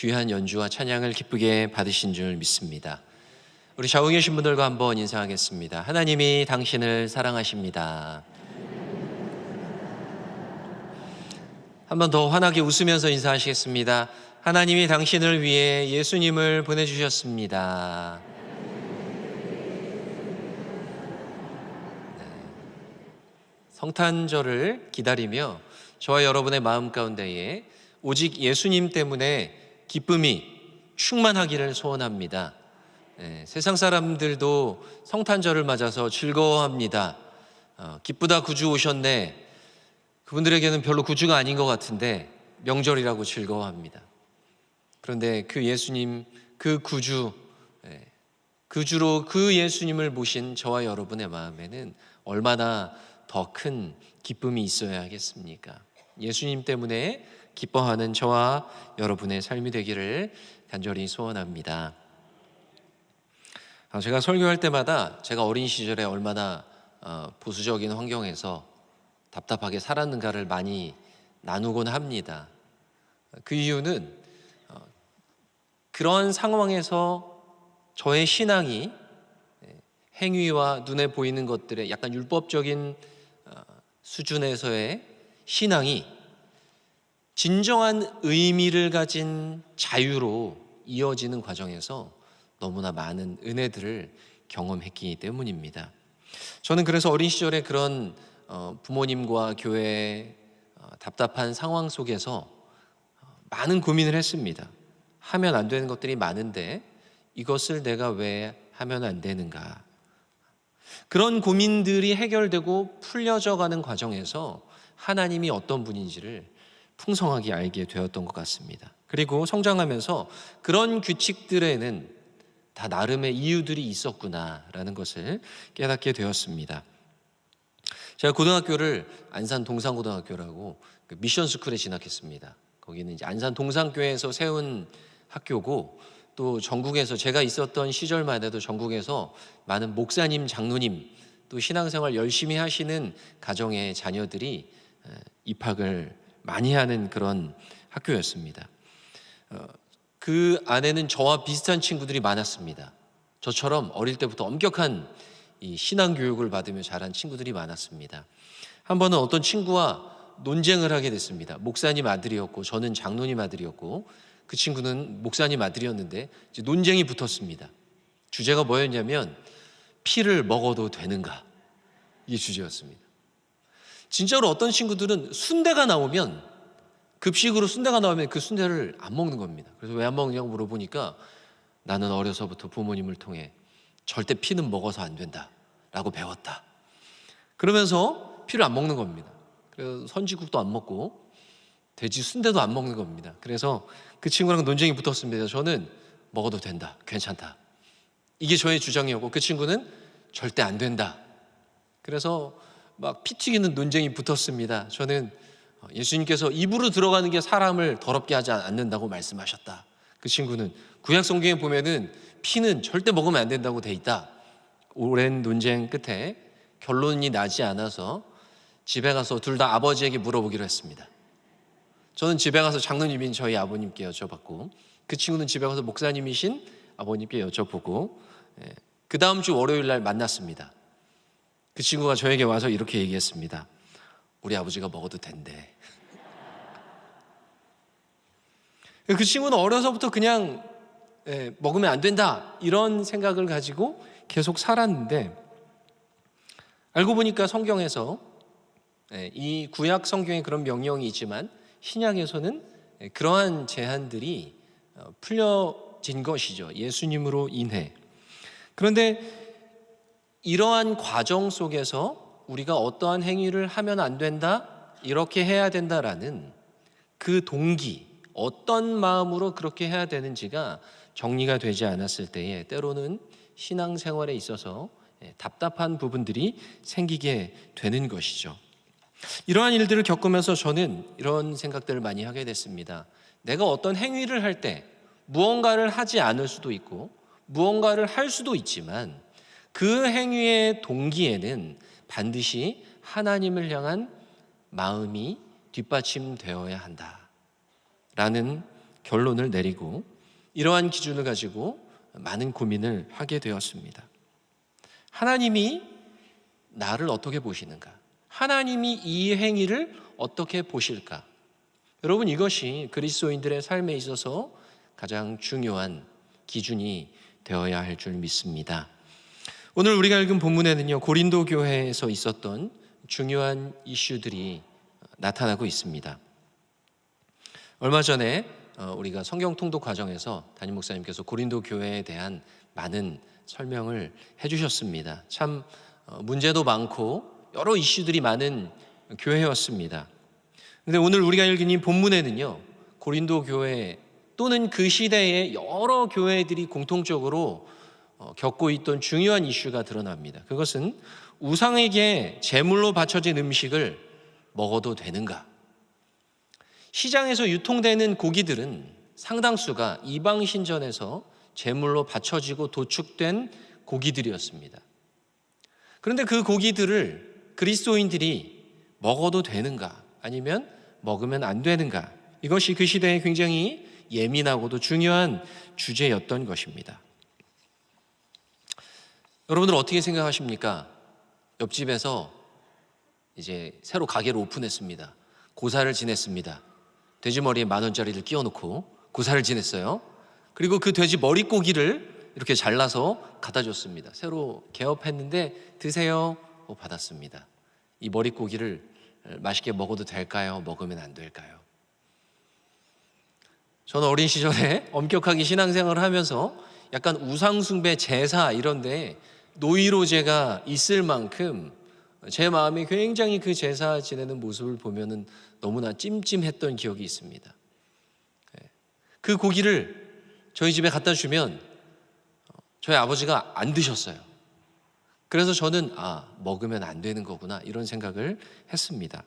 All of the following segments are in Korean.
귀한 연주와 찬양을 기쁘게 받으신 줄 믿습니다. 우리 좌우에 계신 분들과 한번 인사하겠습니다. 하나님이 당신을 사랑하십니다. 한번 더 환하게 웃으면서 인사하시겠습니다. 하나님이 당신을 위해 예수님을 보내주셨습니다. 네. 성탄절을 기다리며 저와 여러분의 마음 가운데에 오직 예수님 때문에 기쁨이 충만하기를 소원합니다. 네, 세상 사람들도 성탄절을 맞아서 즐거워합니다. 어, 기쁘다 구주 오셨네. 그분들에게는 별로 구주가 아닌 것 같은데 명절이라고 즐거워합니다. 그런데 그 예수님, 그 구주, 예, 그 주로 그 예수님을 모신 저와 여러분의 마음에는 얼마나 더 큰 기쁨이 있어야 하겠습니까? 예수님 때문에 기뻐하는 저와 여러분의 삶이 되기를 간절히 소원합니다. 아, 제가 설교할 때마다 제가 어린 시절에 얼마나 어, 보수적인 환경에서 답답하게 살았는가를 많이 나누곤 합니다. 그 이유는 어, 그런 상황에서 저의 신앙이 예, 행위와 눈에 보이는 것들의 약간 율법적인 어, 수준에서의 신앙이 진정한 의미를 가진 자유로 이어지는 과정에서 너무나 많은 은혜들을 경험했기 때문입니다. 저는 그래서 어린 시절에 그런 어, 부모님과 교회 답답한 상황 속에서 많은 고민을 했습니다. 하면 안 되는 것들이 많은데 이것을 내가 왜 하면 안 되는가? 그런 고민들이 해결되고 풀려져 가는 과정에서 하나님이 어떤 분인지를 풍성하게 알게 되었던 것 같습니다. 그리고 성장하면서 그런 규칙들에는 다 나름의 이유들이 있었구나라는 것을 깨닫게 되었습니다. 제가 고등학교를 안산 동산고등학교라고 그 미션 스쿨에 진학했습니다. 거기는 이제 안산 동산교회에서 세운 학교고 또 전국에서 제가 있었던 시절만 해도 전국에서 많은 목사님, 장로님 또 신앙생활 열심히 하시는 가정의 자녀들이 입학을 많이 하는 그런 학교였습니다. 어, 그 안에는 저와 비슷한 친구들이 많았습니다. 저처럼 어릴 때부터 엄격한 이 신앙 교육을 받으며 자란 친구들이 많았습니다. 한 번은 어떤 친구와 논쟁을 하게 됐습니다. 목사님 아들이었고 저는 장로님 아들이었고 그 친구는 목사님 아들이었는데 논쟁이 붙었습니다. 주제가 뭐였냐면 피를 먹어도 되는가 이게 주제였습니다. 진짜로 어떤 친구들은 순대가 나오면 급식으로 순대가 나오면 그 순대를 안 먹는 겁니다. 그래서 왜 안 먹냐고 물어보니까 나는 어려서부터 부모님을 통해 절대 피는 먹어서 안 된다 라고 배웠다. 그러면서 피를 안 먹는 겁니다. 그래서 선지국도 안 먹고 돼지 순대도 안 먹는 겁니다. 그래서 그 친구랑 논쟁이 붙었습니다. 저는 먹어도 된다. 괜찮다. 이게 저의 주장이었고 그 친구는 절대 안 된다. 그래서 막 피 튀기는 논쟁이 붙었습니다. 저는 예수님께서 입으로 들어가는 게 사람을 더럽게 하지 않는다고 말씀하셨다. 그 친구는 구약 성경에 보면은 피는 절대 먹으면 안 된다고 돼 있다. 오랜 논쟁 끝에 결론이 나지 않아서 집에 가서 둘 다 아버지에게 물어보기로 했습니다. 저는 집에 가서 장로님인 저희 아버님께 여쭤봤고 그 친구는 집에 가서 목사님이신 아버님께 여쭤보고 예, 그 다음 주 월요일 날 만났습니다. 그 친구가 저에게 와서 이렇게 얘기했습니다. 우리 아버지가 먹어도 된대. 그 친구는 어려서부터 그냥 예, 먹으면 안 된다 이런 생각을 가지고 계속 살았는데 알고 보니까 성경에서 예, 이 구약 성경에 그런 명령이 있지만 신약에서는 예, 그러한 제한들이 어, 풀려진 것이죠 예수님으로 인해 그런데 이러한 과정 속에서 우리가 어떠한 행위를 하면 안 된다 이렇게 해야 된다라는 그 동기 어떤 마음으로 그렇게 해야 되는지가 정리가 되지 않았을 때에 때로는 신앙생활에 있어서 예, 답답한 부분들이 생기게 되는 것이죠. 이러한 일들을 겪으면서 저는 이런 생각들을 많이 하게 됐습니다. 내가 어떤 행위를 할 때 무언가를 하지 않을 수도 있고 무언가를 할 수도 있지만 그 행위의 동기에는 반드시 하나님을 향한 마음이 뒷받침되어야 한다. 라는 결론을 내리고 이러한 기준을 가지고 많은 고민을 하게 되었습니다. 하나님이 나를 어떻게 보시는가? 하나님이 이 행위를 어떻게 보실까? 여러분 이것이 그리스도인들의 삶에 있어서 가장 중요한 기준이 되어야 할 줄 믿습니다. 오늘 우리가 읽은 본문에는요 고린도 교회에서 있었던 중요한 이슈들이 나타나고 있습니다. 얼마 전에 어, 우리가 성경 통독 과정에서 담임 목사님께서 고린도 교회에 대한 많은 설명을 해주셨습니다. 참 어, 문제도 많고 여러 이슈들이 많은 교회였습니다. 근데 오늘 우리가 읽은 이 본문에는요, 고린도 교회 또는 그 시대의 여러 교회들이 공통적으로 어, 겪고 있던 중요한 이슈가 드러납니다. 그것은 우상에게 제물로 바쳐진 음식을 먹어도 되는가? 시장에서 유통되는 고기들은 상당수가 이방 신전에서 제물로 바쳐지고 도축된 고기들이었습니다. 그런데 그 고기들을 그리스도인들이 먹어도 되는가? 아니면 먹으면 안 되는가? 이것이 그 시대에 굉장히 예민하고도 중요한 주제였던 것입니다. 여러분들 어떻게 생각하십니까? 옆집에서 이제 새로 가게를 오픈했습니다. 고사를 지냈습니다. 돼지 머리에 만 원짜리를 끼워놓고 고사를 지냈어요. 그리고 그 돼지 머리 고기를 이렇게 잘라서 갖다 줬습니다. 새로 개업했는데 드세요. 어, 받았습니다. 이 머리 고기를 맛있게 먹어도 될까요? 먹으면 안 될까요? 저는 어린 시절에 엄격하게 신앙생활을 하면서 약간 우상숭배 제사 이런데 노이로제가 있을 만큼 제 마음이 굉장히 그 제사 지내는 모습을 보면은 너무나 찜찜했던 기억이 있습니다. 예. 그 고기를 저희 집에 갖다 주면 저희 아버지가 안 드셨어요. 그래서 저는 아, 먹으면 안 되는 거구나 이런 생각을 했습니다.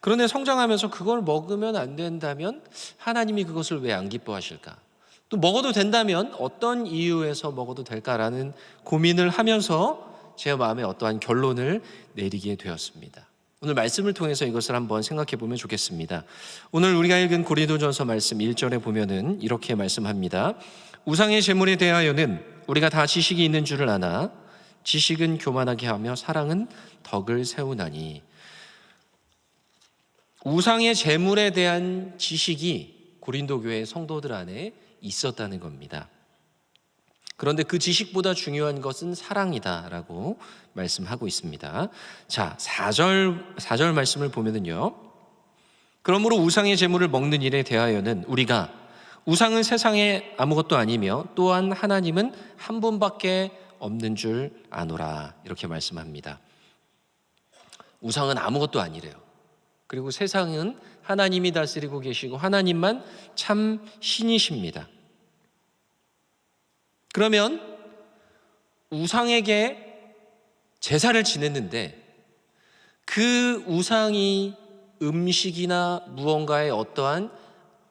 그런데 성장하면서 그걸 먹으면 안 된다면 하나님이 그것을 왜 안 기뻐하실까? 또 먹어도 된다면 어떤 이유에서 먹어도 될까라는 고민을 하면서 제 마음에 어떠한 결론을 내리게 되었습니다. 오늘 말씀을 통해서 이것을 한번 생각해 보면 좋겠습니다. 오늘 우리가 읽은 고린도전서 말씀 1절에 보면은 이렇게 말씀합니다. 우상의 제물에 대하여는 우리가 다 지식이 있는 줄을 아나 지식은 교만하게 하며 사랑은 덕을 세우나니 우상의 제물에 대한 지식이 고린도 교회 성도들 안에 있었다는 겁니다. 그런데 그 지식보다 중요한 것은 사랑이다라고 말씀하고 있습니다. 자, 4절 4절 말씀을 보면은요. 그러므로 우상의 제물을 먹는 일에 대하여는 우리가 우상은 세상에 아무것도 아니며 또한 하나님은 한 분밖에 없는 줄 아노라 이렇게 말씀합니다. 우상은 아무것도 아니래요. 그리고 세상은 하나님이 다스리고 계시고 하나님만 참 신이십니다. 그러면 우상에게 제사를 지냈는데 그 우상이 음식이나 무언가에 어떠한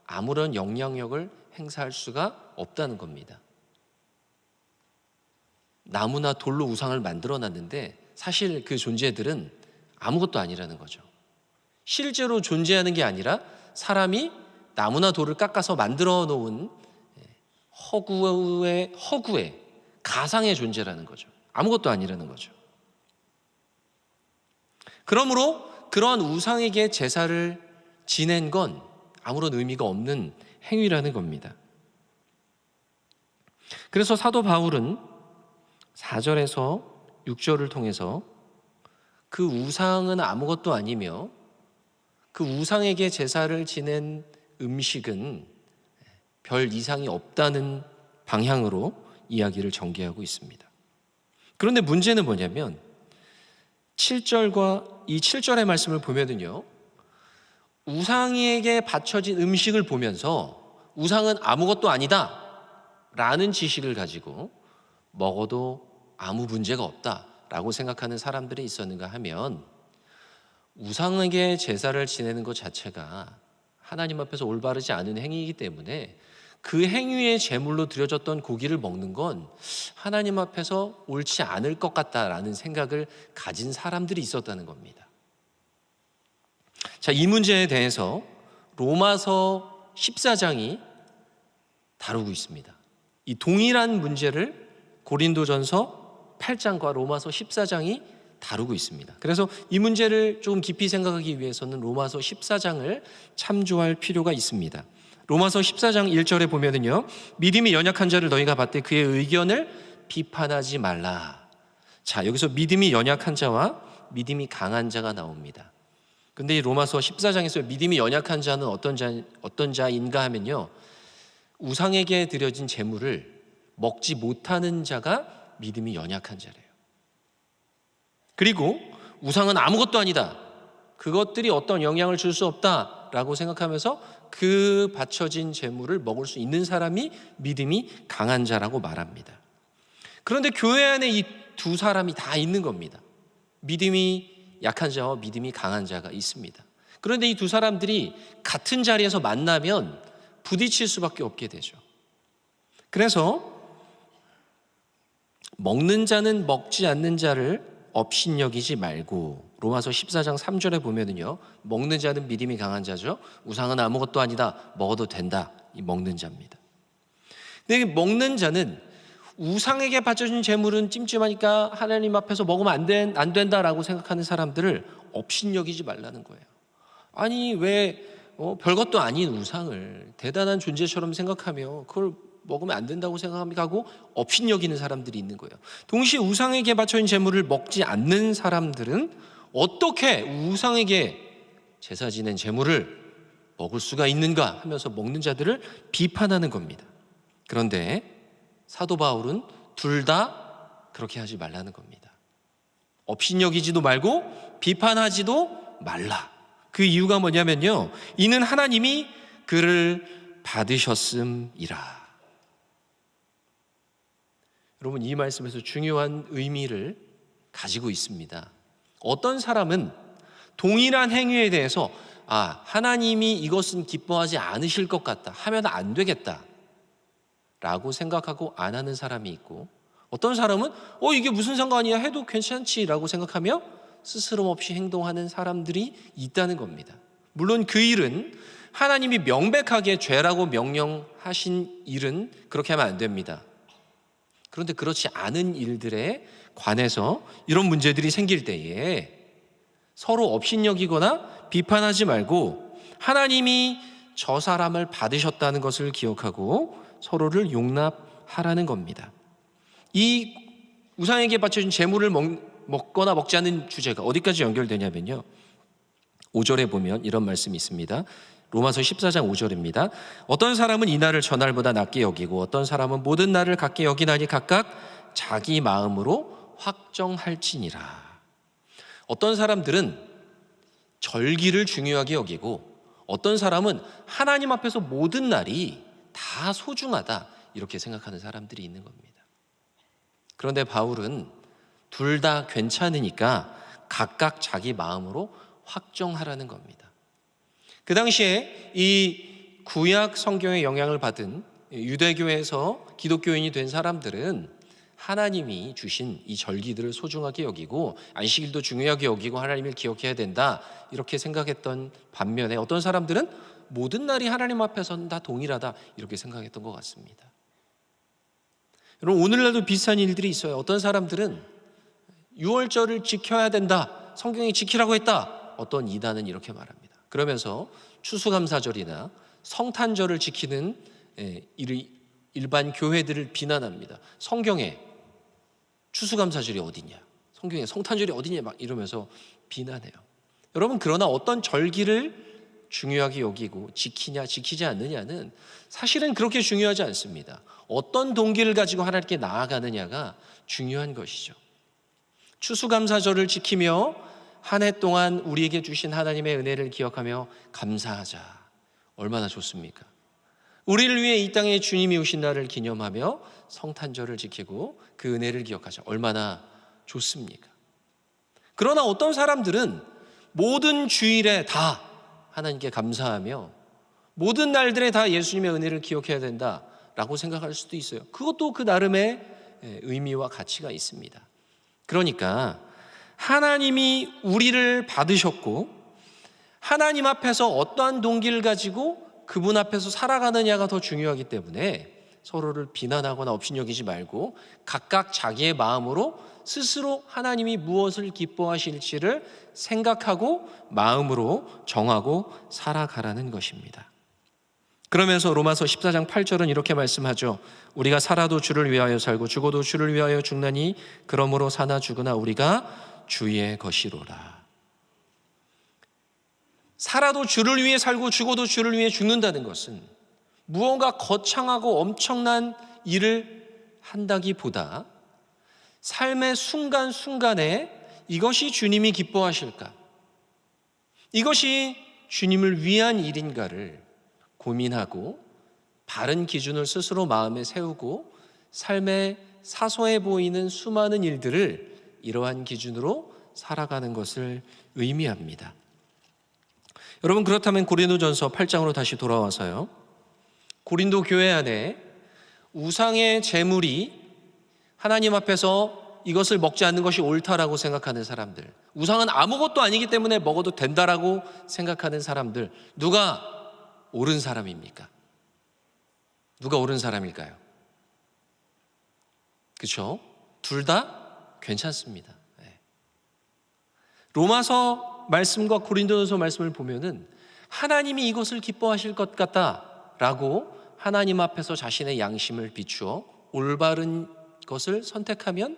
아무런 영향력을 행사할 수가 없다는 겁니다. 나무나 돌로 우상을 만들어 놨는데 사실 그 존재들은 아무것도 아니라는 거죠. 실제로 존재하는 게 아니라 사람이 나무나 돌을 깎아서 만들어 놓은 허구의 허구의 가상의 존재라는 거죠. 아무것도 아니라는 거죠. 그러므로 그러한 우상에게 제사를 지낸 건 아무런 의미가 없는 행위라는 겁니다. 그래서 사도 바울은 4절에서 6절을 통해서 그 우상은 아무것도 아니며 그 우상에게 제사를 지낸 음식은 별 이상이 없다는 방향으로 이야기를 전개하고 있습니다. 그런데 문제는 뭐냐면 7절과 이 7절의 말씀을 보면은요. 우상에게 바쳐진 음식을 보면서 우상은 아무것도 아니다 라는 지식을 가지고 먹어도 아무 문제가 없다 라고 생각하는 사람들이 있었는가 하면 우상에게 제사를 지내는 것 자체가 하나님 앞에서 올바르지 않은 행위이기 때문에 그 행위의 제물로 드려졌던 고기를 먹는 건 하나님 앞에서 옳지 않을 것 같다라는 생각을 가진 사람들이 있었다는 겁니다. 자, 이 문제에 대해서 로마서 14장이 다루고 있습니다. 이 동일한 문제를 고린도전서 8장과 로마서 14장이 다루고 있습니다. 그래서 이 문제를 조금 깊이 생각하기 위해서는 로마서 14장을 참조할 필요가 있습니다. 로마서 14장 1절에 보면은요. 믿음이 연약한 자를 너희가 봤되 그의 의견을 비판하지 말라. 자, 여기서 믿음이 연약한 자와 믿음이 강한 자가 나옵니다. 근데 이 로마서 14장에서 믿음이 연약한 자는 어떤 자 어떤 자인가 하면요. 우상에게 드려진 제물을 먹지 못하는 자가 믿음이 연약한 자래요. 그리고 우상은 아무것도 아니다. 그것들이 어떤 영향을 줄 수 없다라고 생각하면서 그 바쳐진 제물을 먹을 수 있는 사람이 믿음이 강한 자라고 말합니다. 그런데 교회 안에 이 두 사람이 다 있는 겁니다. 믿음이 약한 자와 믿음이 강한 자가 있습니다. 그런데 이 두 사람들이 같은 자리에서 만나면 부딪힐 수밖에 없게 되죠. 그래서 먹는 자는 먹지 않는 자를 업신여기지 말고 로마서 14장 3절에 보면은요. 먹는 자는 믿음이 강한 자죠. 우상은 아무것도 아니다. 먹어도 된다. 이 먹는 자입니다. 근데 먹는 자는 우상에게 바쳐진 재물은 찜찜하니까 하나님 앞에서 먹으면 안, 된, 안 된다라고 생각하는 사람들을 업신여기지 말라는 거예요. 아니 왜 어, 별것도 아닌 우상을 대단한 존재처럼 생각하며 그걸 먹으면 안 된다고 생각합니까 하고 업신 여기는 사람들이 있는 거예요. 동시에 우상에게 바쳐진 재물을 먹지 않는 사람들은 어떻게 우상에게 제사 지낸 재물을 먹을 수가 있는가 하면서 먹는 자들을 비판하는 겁니다. 그런데 사도 바울은 둘 다 그렇게 하지 말라는 겁니다. 업신 여기지도 말고 비판하지도 말라. 그 이유가 뭐냐면요. 이는 하나님이 그를 받으셨음이라. 여러분 이 말씀에서 중요한 의미를 가지고 있습니다. 어떤 사람은 동일한 행위에 대해서 아, 하나님이 이것은 기뻐하지 않으실 것 같다. 하면 안 되겠다. 라고 생각하고 안 하는 사람이 있고 어떤 사람은 어, 이게 무슨 상관이야 해도 괜찮지라고 생각하며 스스럼 없이 행동하는 사람들이 있다는 겁니다. 물론 그 일은 하나님이 명백하게 죄라고 명령하신 일은 그렇게 하면 안 됩니다. 그런데 그렇지 않은 일들에 관해서 이런 문제들이 생길 때에 서로 업신여기거나 비판하지 말고 하나님이 저 사람을 받으셨다는 것을 기억하고 서로를 용납하라는 겁니다. 이 우상에게 바쳐진 재물을 먹, 거나 먹지 않는 주제가 어디까지 연결되냐면요. 5절에 보면 이런 말씀이 있습니다. 로마서 14장 5절입니다. 어떤 사람은 이 날을 저 날보다 낮게 여기고 어떤 사람은 모든 날을 같게 여기나니 각각 자기 마음으로 확정할지니라. 어떤 사람들은 절기를 중요하게 여기고 어떤 사람은 하나님 앞에서 모든 날이 다 소중하다 이렇게 생각하는 사람들이 있는 겁니다. 그런데 바울은 둘 다 괜찮으니까 각각 자기 마음으로 확정하라는 겁니다. 그 당시에 이 구약 성경의 영향을 받은 유대교에서 기독교인이 된 사람들은 하나님이 주신 이 절기들을 소중하게 여기고 안식일도 중요하게 여기고 하나님을 기억해야 된다 이렇게 생각했던 반면에 어떤 사람들은 모든 날이 하나님 앞에서는 다 동일하다 이렇게 생각했던 것 같습니다. 여러분 오늘날도 비슷한 일들이 있어요. 어떤 사람들은 6월절을 지켜야 된다. 성경이 지키라고 했다. 어떤 이단은 이렇게 말합니다. 그러면서 추수감사절이나 성탄절을 지키는 예, 일반 교회들을 비난합니다. 성경에 추수감사절이 어디냐? 성경에 성탄절이 어디냐? 막 이러면서 비난해요. 여러분 그러나 어떤 절기를 중요하게 여기고 지키냐 지키지 않느냐는 사실은 그렇게 중요하지 않습니다. 어떤 동기를 가지고 하나님께 나아가느냐가 중요한 것이죠. 추수감사절을 지키며 한 해 동안 우리에게 주신 하나님의 은혜를 기억하며 감사하자. 얼마나 좋습니까? 우리를 위해 이 땅에 주님이 오신 날을 기념하며 성탄절을 지키고 그 은혜를 기억하자. 얼마나 좋습니까? 그러나 어떤 사람들은 모든 주일에 다 하나님께 감사하며 모든 날들에 다 예수님의 은혜를 기억해야 된다라고 생각할 수도 있어요. 그것도 그 나름의 예, 의미와 가치가 있습니다. 그러니까 하나님이 우리를 받으셨고 하나님 앞에서 어떠한 동기를 가지고 그분 앞에서 살아가느냐가 더 중요하기 때문에 서로를 비난하거나 업신여기지 말고 각각 자기의 마음으로 스스로 하나님이 무엇을 기뻐하실지를 생각하고 마음으로 정하고 살아가라는 것입니다. 그러면서 로마서 14장 8절은 이렇게 말씀하죠. 우리가 살아도 주를 위하여 살고 죽어도 주를 위하여 죽나니 그러므로 사나 죽으나 우리가 주의 것이로라. 살아도 주를 위해 살고 죽어도 주를 위해 죽는다는 것은 무언가 거창하고 엄청난 일을 한다기보다 삶의 순간순간에 이것이 주님이 기뻐하실까? 이것이 주님을 위한 일인가를 고민하고 바른 기준을 스스로 마음에 세우고 삶의 사소해 보이는 수많은 일들을 이러한 기준으로 살아가는 것을 의미합니다. 여러분 그렇다면 고린도전서 8장으로 다시 돌아와서요. 고린도 교회 안에 우상의 제물이 하나님 앞에서 이것을 먹지 않는 것이 옳다라고 생각하는 사람들, 우상은 아무것도 아니기 때문에 먹어도 된다라고 생각하는 사람들, 누가 옳은 사람입니까? 누가 옳은 사람일까요? 그렇죠? 둘 다 괜찮습니다. 네. 로마서 말씀과 고린도전서 말씀을 보면은 하나님이 이것을 기뻐하실 것 같다라고 하나님 앞에서 자신의 양심을 비추어 올바른 것을 선택하면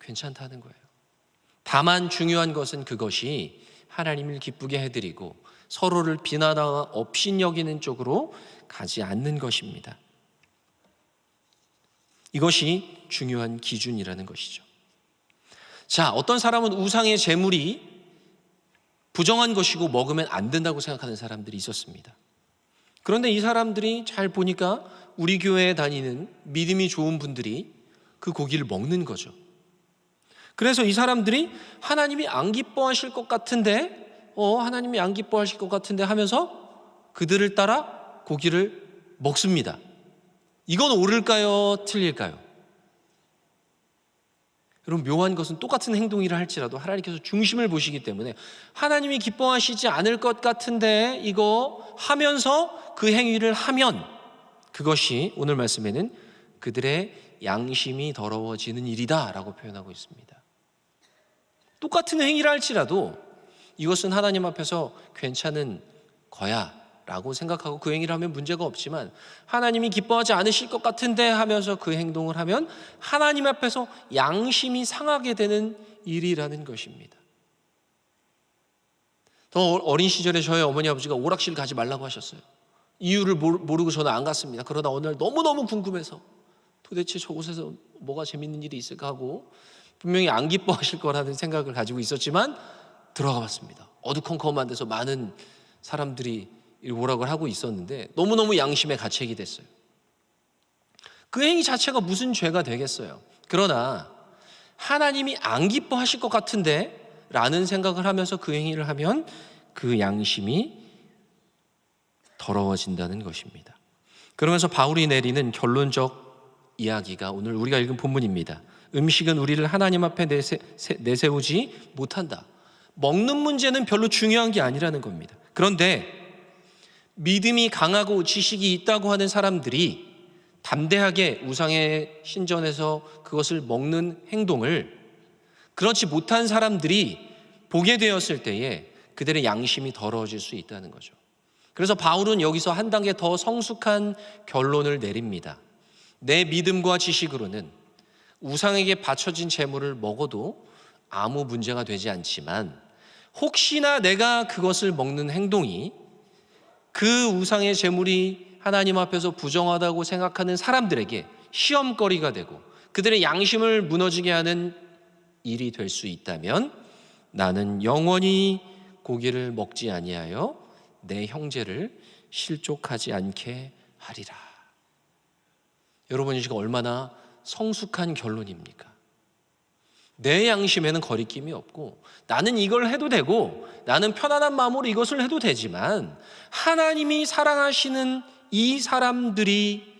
괜찮다는 거예요. 다만 중요한 것은 그것이 하나님을 기쁘게 해드리고 서로를 비난하거나 업신 여기는 쪽으로 가지 않는 것입니다. 이것이 중요한 기준이라는 것이죠. 자, 어떤 사람은 우상의 재물이 부정한 것이고 먹으면 안 된다고 생각하는 사람들이 있었습니다. 그런데 이 사람들이 잘 보니까 우리 교회에 다니는 믿음이 좋은 분들이 그 고기를 먹는 거죠. 그래서 이 사람들이 하나님이 안 기뻐하실 것 같은데, 어, 하나님이 안 기뻐하실 것 같은데 하면서 그들을 따라 고기를 먹습니다. 이건 옳을까요? 틀릴까요? 여러분 묘한 것은 똑같은 행동이라 할지라도 하나님께서 중심을 보시기 때문에 하나님이 기뻐하시지 않을 것 같은데 이거 하면서 그 행위를 하면 그것이 오늘 말씀에는 그들의 양심이 더러워지는 일이다라고 표현하고 있습니다. 똑같은 행위를 할지라도 이것은 하나님 앞에서 괜찮은 거야 라고 생각하고 그 행위를 하면 문제가 없지만 하나님이 기뻐하지 않으실 것 같은데 하면서 그 행동을 하면 하나님 앞에서 양심이 상하게 되는 일이라는 것입니다. 더 어린 시절에 저희 어머니 아버지가 오락실 가지 말라고 하셨어요. 이유를 모르고 저는 안 갔습니다. 그러다 어느 날 너무너무 궁금해서 도대체 저곳에서 뭐가 재밌는 일이 있을까 하고 분명히 안 기뻐하실 거라는 생각을 가지고 있었지만 들어가 봤습니다. 어두컴컴한 데서 많은 사람들이 오락을 하고 있었는데 너무너무 양심의 가책이 됐어요. 그 행위 자체가 무슨 죄가 되겠어요. 그러나 하나님이 안 기뻐하실 것 같은데 라는 생각을 하면서 그 행위를 하면 그 양심이 더러워진다는 것입니다. 그러면서 바울이 내리는 결론적 이야기가 오늘 우리가 읽은 본문입니다. 음식은 우리를 하나님 앞에 내세, 내세우지 못한다. 먹는 문제는 별로 중요한 게 아니라는 겁니다. 그런데 믿음이 강하고 지식이 있다고 하는 사람들이 담대하게 우상의 신전에서 그것을 먹는 행동을 그렇지 못한 사람들이 보게 되었을 때에 그들의 양심이 더러워질 수 있다는 거죠. 그래서 바울은 여기서 한 단계 더 성숙한 결론을 내립니다. 내 믿음과 지식으로는 우상에게 바쳐진 재물을 먹어도 아무 문제가 되지 않지만 혹시나 내가 그것을 먹는 행동이 그 우상의 재물이 하나님 앞에서 부정하다고 생각하는 사람들에게 시험거리가 되고 그들의 양심을 무너지게 하는 일이 될 수 있다면 나는 영원히 고기를 먹지 아니하여 내 형제를 실족하지 않게 하리라. 여러분 지금 얼마나 성숙한 결론입니까? 내 양심에는 거리낌이 없고 나는 이걸 해도 되고 나는 편안한 마음으로 이것을 해도 되지만 하나님이 사랑하시는 이 사람들이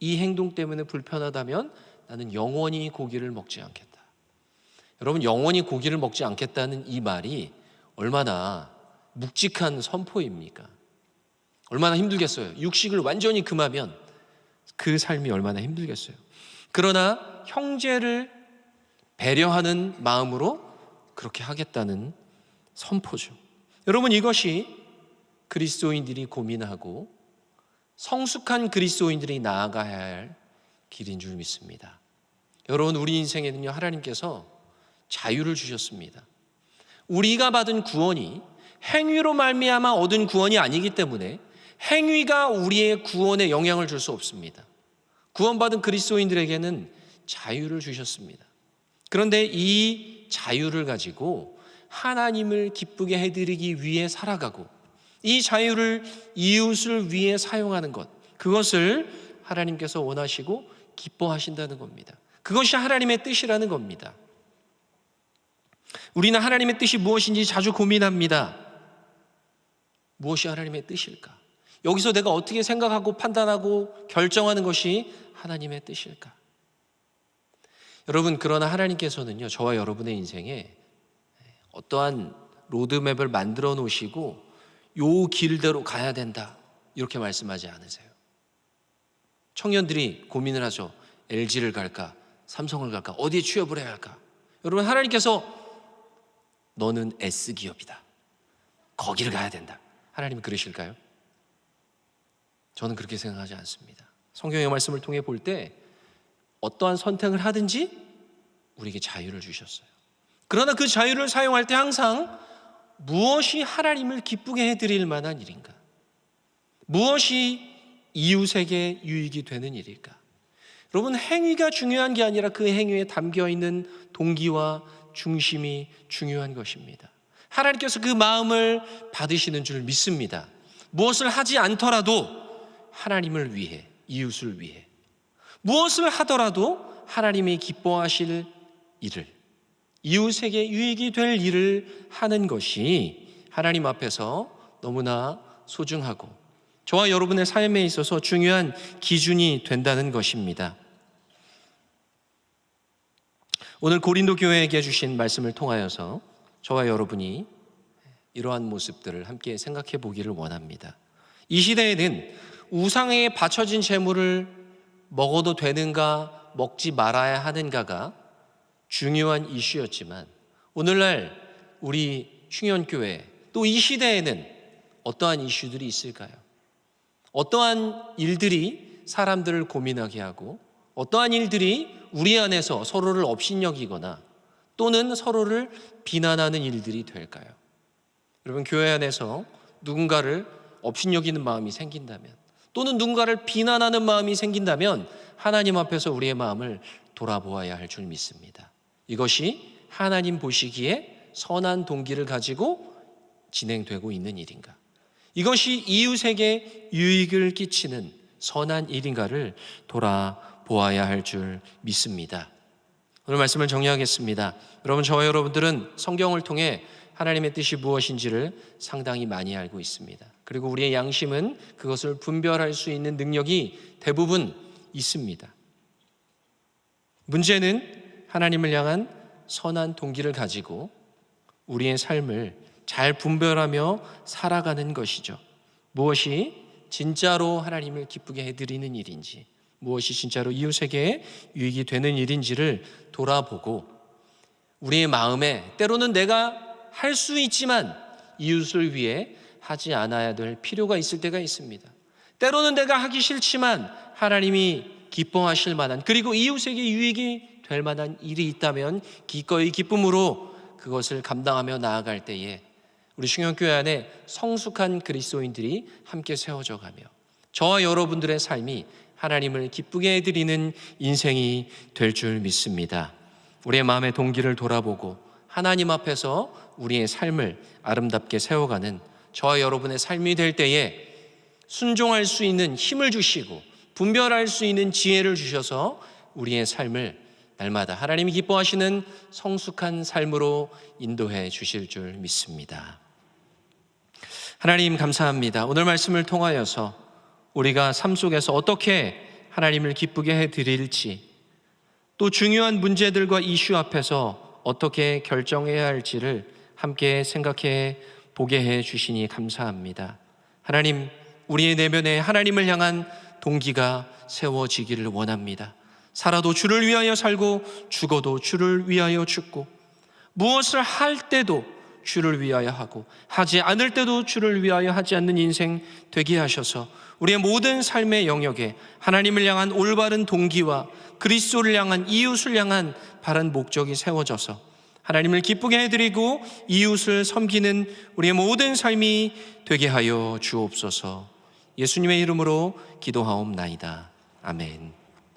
이 행동 때문에 불편하다면 나는 영원히 고기를 먹지 않겠다. 여러분 영원히 고기를 먹지 않겠다는 이 말이 얼마나 묵직한 선포입니까? 얼마나 힘들겠어요. 육식을 완전히 금하면 그 삶이 얼마나 힘들겠어요. 그러나 형제를 배려하는 마음으로 그렇게 하겠다는 선포죠. 여러분 이것이 그리스도인들이 고민하고 성숙한 그리스도인들이 나아가야 할 길인 줄 믿습니다. 여러분 우리 인생에는요 하나님께서 자유를 주셨습니다. 우리가 받은 구원이 행위로 말미암아 얻은 구원이 아니기 때문에 행위가 우리의 구원에 영향을 줄 수 없습니다. 구원받은 그리스도인들에게는 자유를 주셨습니다. 그런데 이 자유를 가지고 하나님을 기쁘게 해드리기 위해 살아가고 이 자유를 이웃을 위해 사용하는 것, 그것을 하나님께서 원하시고 기뻐하신다는 겁니다. 그것이 하나님의 뜻이라는 겁니다. 우리는 하나님의 뜻이 무엇인지 자주 고민합니다. 무엇이 하나님의 뜻일까? 여기서 내가 어떻게 생각하고 판단하고 결정하는 것이 하나님의 뜻일까? 여러분, 그러나 하나님께서는요, 저와 여러분의 인생에 어떠한 로드맵을 만들어 놓으시고 요 길대로 가야 된다. 이렇게 말씀하지 않으세요. 청년들이 고민을 하죠. LG를 갈까? 삼성을 갈까? 어디에 취업을 해야 할까? 여러분, 하나님께서 너는 S기업이다. 거기를 가야 된다. 하나님은 그러실까요? 저는 그렇게 생각하지 않습니다. 성경의 말씀을 통해 볼 때 어떠한 선택을 하든지 우리에게 자유를 주셨어요. 그러나 그 자유를 사용할 때 항상 무엇이 하나님을 기쁘게 해드릴 만한 일인가? 무엇이 이웃에게 유익이 되는 일일까? 여러분, 행위가 중요한 게 아니라 그 행위에 담겨 있는 동기와 중심이 중요한 것입니다. 하나님께서 그 마음을 받으시는 줄 믿습니다. 무엇을 하지 않더라도 하나님을 위해, 이웃을 위해, 무엇을 하더라도 하나님이 기뻐하실 일을, 이웃에게 유익이 될 일을 하는 것이 하나님 앞에서 너무나 소중하고 저와 여러분의 삶에 있어서 중요한 기준이 된다는 것입니다. 오늘 고린도 교회에게 주신 말씀을 통하여서 저와 여러분이 이러한 모습들을 함께 생각해 보기를 원합니다. 이 시대에는 우상에 바쳐진 재물을 먹어도 되는가 먹지 말아야 하는가가 중요한 이슈였지만 오늘날 우리 충현교회 또 이 시대에는 어떠한 이슈들이 있을까요? 어떠한 일들이 사람들을 고민하게 하고 어떠한 일들이 우리 안에서 서로를 업신여기거나 또는 서로를 비난하는 일들이 될까요? 여러분 교회 안에서 누군가를 업신여기는 마음이 생긴다면 또는 누군가를 비난하는 마음이 생긴다면 하나님 앞에서 우리의 마음을 돌아보아야 할 줄 믿습니다. 이것이 하나님 보시기에 선한 동기를 가지고 진행되고 있는 일인가? 이것이 이웃에게 유익을 끼치는 선한 일인가를 돌아보아야 할 줄 믿습니다. 오늘 말씀을 정리하겠습니다. 여러분, 저와 여러분들은 성경을 통해 하나님의 뜻이 무엇인지를 상당히 많이 알고 있습니다. 그리고 우리의 양심은 그것을 분별할 수 있는 능력이 대부분 있습니다. 문제는 하나님을 향한 선한 동기를 가지고 우리의 삶을 잘 분별하며 살아가는 것이죠. 무엇이 진짜로 하나님을 기쁘게 해드리는 일인지, 무엇이 진짜로 이웃에게 유익이 되는 일인지를 돌아보고 우리의 마음에 때로는 내가 할 수 있지만 이웃을 위해 하지 않아야 될 필요가 있을 때가 있습니다. 때로는 내가 하기 싫지만 하나님이 기뻐하실 만한 그리고 이웃에게 유익이 될 만한 일이 있다면 기꺼이 기쁨으로 그것을 감당하며 나아갈 때에 우리 충현교회 안에 성숙한 그리스도인들이 함께 세워져 가며 저와 여러분들의 삶이 하나님을 기쁘게 해드리는 인생이 될 줄 믿습니다. 우리의 마음의 동기를 돌아보고 하나님 앞에서 우리의 삶을 아름답게 세워가는 저와 여러분의 삶이 될 때에 순종할 수 있는 힘을 주시고 분별할 수 있는 지혜를 주셔서 우리의 삶을 날마다 하나님이 기뻐하시는 성숙한 삶으로 인도해 주실 줄 믿습니다. 하나님 감사합니다. 오늘 말씀을 통하여서 우리가 삶 속에서 어떻게 하나님을 기쁘게 해 드릴지 또 중요한 문제들과 이슈 앞에서 어떻게 결정해야 할지를 함께 생각해 보게 해 주시니 감사합니다. 하나님, 우리의 내면에 하나님을 향한 동기가 세워지기를 원합니다. 살아도 주를 위하여 살고 죽어도 주를 위하여 죽고 무엇을 할 때도 주를 위하여 하고 하지 않을 때도 주를 위하여 하지 않는 인생 되게 하셔서 우리의 모든 삶의 영역에 하나님을 향한 올바른 동기와 그리스도를 향한 이웃을 향한 바른 목적이 세워져서 하나님을 기쁘게 해드리고 이웃을 섬기는 우리의 모든 삶이 되게 하여 주옵소서 예수님의 이름으로 기도하옵나이다. 아멘.